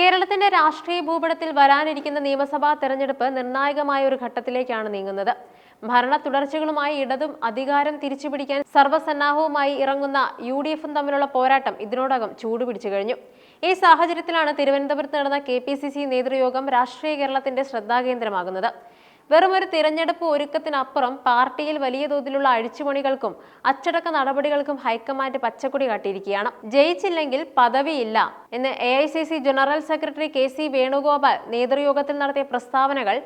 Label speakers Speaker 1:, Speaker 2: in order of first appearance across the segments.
Speaker 1: കേരളത്തിന്റെ രാഷ്ട്രീയ ഭൂപടത്തിൽ വരാനിരിക്കുന്ന നിയമസഭാ തെരഞ്ഞെടുപ്പ് നിർണായകമായ ഒരു ഘട്ടത്തിലേക്കാണ് നീങ്ങുന്നത്. ഭരണ തുടർച്ചകളുമായി ഇടതും അധികാരം തിരിച്ചുപിടിക്കാൻ സർവസന്നാഹവുമായി ഇറങ്ങുന്ന യു ഡി എഫും തമ്മിലുള്ള പോരാട്ടം ഇതിനോടകം ചൂടുപിടിച്ചു കഴിഞ്ഞു. ഈ സാഹചര്യത്തിലാണ് തിരുവനന്തപുരത്ത് നടന്ന കെ പി സി സി നേതൃയോഗം രാഷ്ട്രീയ കേരളത്തിന്റെ ശ്രദ്ധാകേന്ദ്രമാകുന്നത്. വെറും ഒരു തിരഞ്ഞെടുപ്പ് ഒരുക്കത്തിനപ്പുറം പാർട്ടിയിൽ വലിയ തോതിലുള്ള അഴിച്ചുപണികൾക്കും അച്ചടക്ക നടപടികൾക്കും ഹൈക്കമാൻഡ് പച്ചക്കൊടി കാട്ടിയിരിക്കുകയാണ്. ജയിച്ചില്ലെങ്കിൽ പദവിയില്ല എന്ന് A general secretary K C Venugopal നേതൃയോഗത്തിൽ നടത്തിയ പ്രസ്താവനകൾ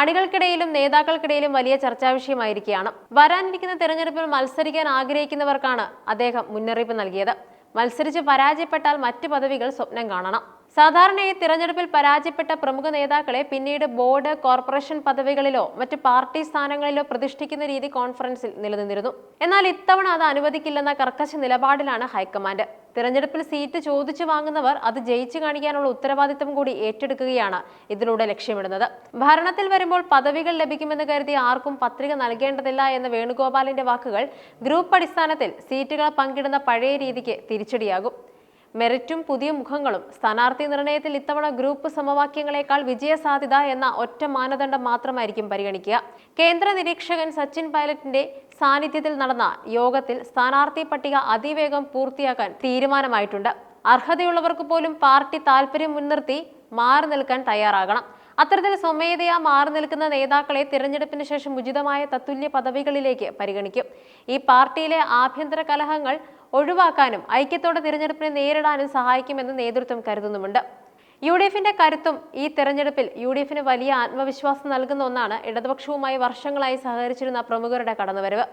Speaker 1: അണികൾക്കിടയിലും നേതാക്കൾക്കിടയിലും വലിയ ചർച്ചാ വിഷയമായിരിക്കുകയാണ്. വരാനിരിക്കുന്ന തെരഞ്ഞെടുപ്പിൽ മത്സരിക്കാൻ ആഗ്രഹിക്കുന്നവർക്കാണ് അദ്ദേഹം മുന്നറിയിപ്പ് നൽകിയത്. മത്സരിച്ച് പരാജയപ്പെട്ടാൽ മറ്റ് പദവികൾ സ്വപ്നം കാണണം. സാധാരണയായി തിരഞ്ഞെടുപ്പിൽ പരാജയപ്പെട്ട പ്രമുഖ നേതാക്കളെ പിന്നീട് ബോർഡ് കോർപ്പറേഷൻ പദവികളിലോ മറ്റ് പാർട്ടി സ്ഥാനങ്ങളിലോ പ്രതിഷ്ഠിക്കുന്ന രീതി കോൺഫറൻസിൽ നിലനിന്നിരുന്നു. എന്നാൽ ഇത്തവണ അത് അനുവദിക്കില്ലെന്ന കർക്കശ നിലപാടിലാണ് ഹൈക്കമാൻഡ്. തിരഞ്ഞെടുപ്പിൽ സീറ്റ് ചോദിച്ചു വാങ്ങുന്നവർ അത് ജയിച്ചു കാണിക്കാനുള്ള ഉത്തരവാദിത്തം കൂടി ഏറ്റെടുക്കുകയാണ് ഇതിലൂടെ ലക്ഷ്യമിടുന്നത്. ഭരണത്തിൽ വരുമ്പോൾ പദവികൾ ലഭിക്കുമെന്ന് കരുതി ആർക്കും പത്രിക നൽകേണ്ടതില്ല എന്ന വേണുഗോപാലിന്റെ വാക്കുകൾ ഗ്രൂപ്പ് അടിസ്ഥാനത്തിൽ സീറ്റുകൾ പങ്കിടുന്ന പഴയ രീതിക്ക് തിരിച്ചടിയാകും. മെറിറ്റും പുതിയ മുഖങ്ങളും. സ്ഥാനാർത്ഥി നിർണയത്തിൽ ഇത്തവണ ഗ്രൂപ്പ് സമവാക്യങ്ങളെക്കാൾ വിജയസാധ്യത എന്ന ഒറ്റ മാനദണ്ഡം മാത്രമായിരിക്കും പരിഗണിക്കുക. കേന്ദ്ര നിരീക്ഷകൻ സച്ചിൻ പൈലറ്റിന്റെ സാന്നിധ്യത്തിൽ നടന്ന യോഗത്തിൽ സ്ഥാനാർത്ഥി പട്ടിക അതിവേഗം പൂർത്തിയാക്കാൻ തീരുമാനമായിട്ടുണ്ട്. അർഹതയുള്ളവർക്ക് പോലും പാർട്ടി താൽപര്യം മുൻനിർത്തി മാറി നിൽക്കാൻ തയ്യാറാകണം. അത്തരത്തിൽ സ്വമേധയാ മാറി നിൽക്കുന്ന നേതാക്കളെ തിരഞ്ഞെടുപ്പിന് ശേഷം ഉചിതമായ തത്തുല്യ പദവികളിലേക്ക് പരിഗണിക്കും. ഈ പാർട്ടിയിലെ ആഭ്യന്തര കലഹങ്ങൾ ഒഴിവാക്കാനും ഐക്യത്തോടെ തിരഞ്ഞെടുപ്പിനെ നേരിടാനും സഹായിക്കുമെന്ന് നേതൃത്വം കരുതുന്നുമുണ്ട്. യു ഡി എഫിന്റെ കരുത്തും ഈ തെരഞ്ഞെടുപ്പിൽ യു ഡി എഫിന് വലിയ ആത്മവിശ്വാസം നൽകുന്ന ഒന്നാണ് ഇടതുപക്ഷവുമായി വർഷങ്ങളായി സഹകരിച്ചിരുന്ന പ്രമുഖരുടെ കടന്നുവരവ്.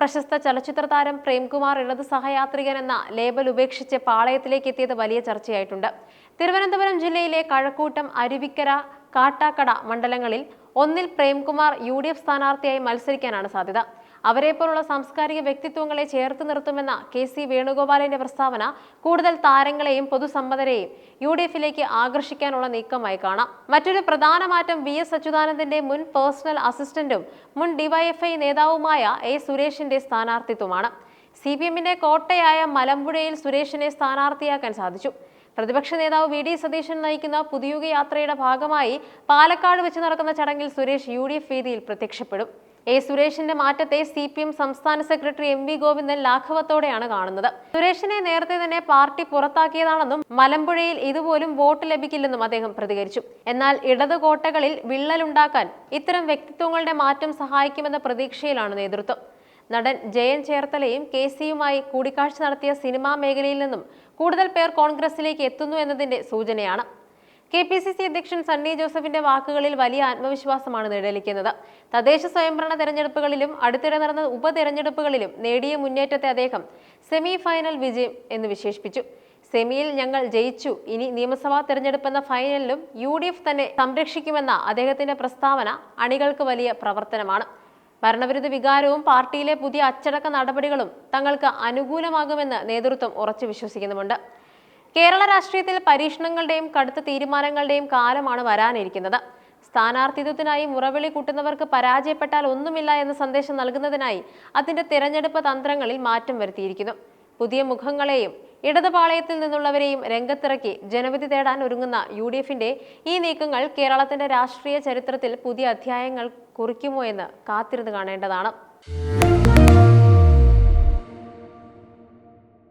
Speaker 1: പ്രശസ്ത ചലച്ചിത്ര താരം പ്രേംകുമാർ ഇടത് സഹയാത്രികൻ എന്ന ലേബൽ ഉപേക്ഷിച്ച് പാളയത്തിലേക്ക് എത്തിയത് വലിയ ചർച്ചയായിട്ടുണ്ട്. തിരുവനന്തപുരം ജില്ലയിലെ കഴക്കൂട്ടം അരുവിക്കര കാട്ടാക്കട മണ്ഡലങ്ങളിൽ ഒന്നിൽ പ്രേംകുമാർ യു ഡി എഫ് സ്ഥാനാർത്ഥിയായി മത്സരിക്കാനാണ് സാധ്യത. അവരെപ്പോലുള്ള സാംസ്കാരിക വ്യക്തിത്വങ്ങളെ ചേർത്ത് നിർത്തുമെന്ന കെ സി വേണുഗോപാലിന്റെ പ്രസ്താവന കൂടുതൽ താരങ്ങളെയും പൊതുസമ്മതരെയും യു ഡി എഫിലേക്ക് ആകർഷിക്കാനുള്ള നീക്കമായി കാണാം. മറ്റൊരു പ്രധാന മാറ്റം വി എസ് അച്യുതാനന്ദന്റെ മുൻ പേഴ്സണൽ അസിസ്റ്റന്റും മുൻ ഡിവൈഎഫ്ഐ നേതാവുമായ എ സുരേഷിന്റെ സ്ഥാനാർത്ഥിത്വമാണ്. സി പി എമ്മിന്റെ കോട്ടയായ മലമ്പുഴയിൽ സുരേഷിനെ സ്ഥാനാർത്ഥിയാക്കാൻ സാധിച്ചു. പ്രതിപക്ഷ നേതാവ് വി ഡി സതീശൻ നയിക്കുന്ന പുതിയുഗ യാത്രയുടെ ഭാഗമായി പാലക്കാട് വെച്ച് നടക്കുന്ന ചടങ്ങിൽ സുരേഷ് യു ഡി എഫ് വേദിയിൽ പ്രത്യക്ഷപ്പെടും. എ സുരേഷിന്റെ മാറ്റത്തെ സി പി എം സംസ്ഥാന സെക്രട്ടറി എം വി ഗോവിന്ദൻ ലാഘവത്തോടെയാണ് കാണുന്നത്. സുരേഷിനെ നേരത്തെ തന്നെ പാർട്ടി പുറത്താക്കിയതാണെന്നും മലമ്പുഴയിൽ ഇതുപോലും വോട്ട് ലഭിക്കില്ലെന്നും അദ്ദേഹം പ്രതികരിച്ചു. എന്നാൽ ഇടത് കോട്ടകളിൽ വിള്ളലുണ്ടാക്കാൻ ഇത്തരം വ്യക്തിത്വങ്ങളുടെ മാറ്റം സഹായിക്കുമെന്ന പ്രതീക്ഷയിലാണ് നേതൃത്വം. നടൻ ജയൻ ചേർത്തലയും കെ സിയുമായി കൂടിക്കാഴ്ച നടത്തിയ സിനിമാ മേഖലയിൽ നിന്നും കൂടുതൽ പേർ കോൺഗ്രസിലേക്ക് എത്തുന്നു എന്നതിന്റെ സൂചനയാണ്. കെ പി സി സി അധ്യക്ഷൻ സണ്ണി ജോസഫിന്റെ വാക്കുകളിൽ വലിയ ആത്മവിശ്വാസമാണ് നിഴലിക്കുന്നത്. തദ്ദേശ സ്വയംഭരണ തെരഞ്ഞെടുപ്പുകളിലും അടുത്തിടെ നടന്ന ഉപതെരഞ്ഞെടുപ്പുകളിലും നേടിയ മുന്നേറ്റത്തെ അദ്ദേഹം സെമി ഫൈനൽ വിജയം എന്ന് വിശേഷിപ്പിച്ചു. സെമിയിൽ ഞങ്ങൾ ജയിച്ചു. ഇനി നിയമസഭാ തെരഞ്ഞെടുപ്പെന്ന ഫൈനലിലും യു ഡി എഫ് തന്നെ സംരക്ഷിക്കുമെന്ന അദ്ദേഹത്തിന്റെ പ്രസ്താവന അണികൾക്ക് വലിയ പ്രവർത്തനമാണ്. ഭരണവിരുദ്ധ വികാരവും പാർട്ടിയിലെ പുതിയ അച്ചടക്ക നടപടികളും തങ്ങൾക്ക് അനുകൂലമാകുമെന്ന് നേതൃത്വം ഉറച്ചു വിശ്വസിക്കുന്നുമുണ്ട്. കേരള രാഷ്ട്രീയത്തിൽ പരീക്ഷണങ്ങളുടെയും കടുത്ത തീരുമാനങ്ങളുടെയും കാലമാണ് വരാനിരിക്കുന്നത്. സ്ഥാനാർത്ഥിത്വത്തിനായി മുറവിളി കൂട്ടുന്നവർക്ക് പരാജയപ്പെട്ടാൽ ഒന്നുമില്ല എന്ന സന്ദേശം നൽകുന്നതിനായി അതിന്റെ തിരഞ്ഞെടുപ്പ് തന്ത്രങ്ങളിൽ മാറ്റം വരുത്തിയിരിക്കുന്നു. പുതിയ മുഖങ്ങളെയും ഇടതുപാളയത്തിൽ നിന്നുള്ളവരെയും രംഗത്തിറക്കി ജനവിധി തേടാൻ ഒരുങ്ങുന്ന യു ഡി എഫിന്റെ ഈ നീക്കങ്ങൾ കേരളത്തിന്റെ രാഷ്ട്രീയ ചരിത്രത്തിൽ പുതിയ അധ്യായങ്ങൾ കുറിക്കുമോ എന്ന് കാത്തിരുന്ന് കാണേണ്ടതാണ്.